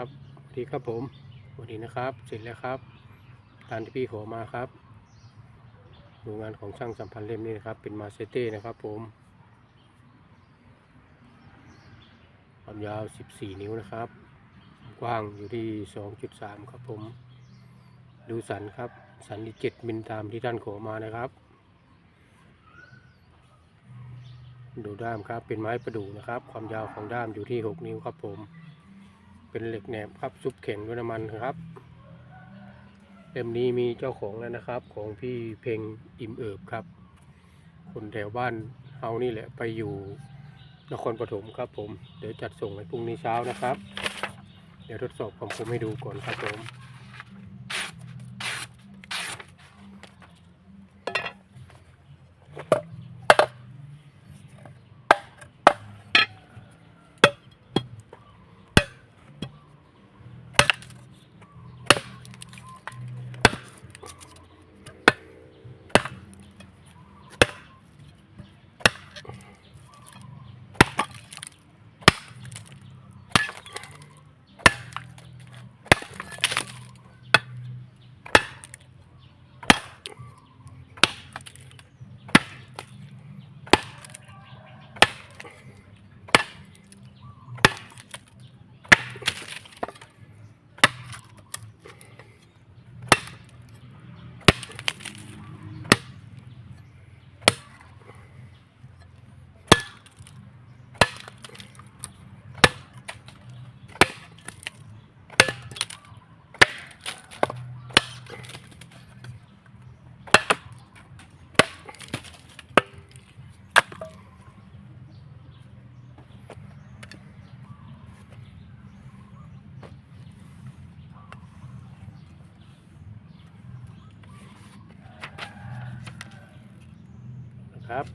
ครับสวัสดีครับผมสวัสดีนะครับ เสร็จแล้วครับ ตามที่พี่ขอมาครับ ดูงานของช่างสัมพันธ์เล่มนี้นะครับ เป็นมาเซเต้นะครับผมความยาว 14 นิ้วนะครับ กว้างอยู่ที่ 2.3 ครับผม ดูสันครับ สันที่ 7 มิลตามที่ท่านขอมานะครับ ดูด้ามครับ เป็นไม้ประดู่นะครับ ความยาวของด้ามอยู่ที่ 6 นิ้วครับผม เป็นเหล็กแหนบครับซุปเข็งด้วยน้ำมันครับเล่มนี้มีเจ้าของแล้วนะครับ ของพี่เพ่งอิ่มเอิบครับ คนแถวบ้านเฮานี่แหละไปอยู่นครปฐมครับ ผม เดี๋ยวจัดส่งในพรุ่งนี้เช้านะครับ เดี๋ยวทดสอบความคมให้ดูก่อนครับผม ครับ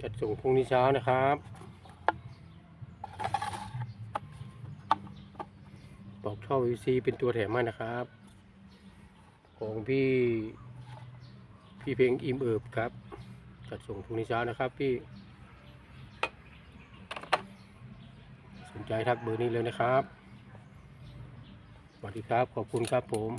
จัดส่งพรุ่งนี้เช้านะครับปอกท่อ VC เป็นตัวแถมมานะครับ ของพี่พี่เพลงอิมเอิบครับ จัดส่งพรุ่งนี้เช้านะครับพี่ สนใจทักเบอร์นี้เลยนะครับสวัสดีครับ ขอบคุณครับผม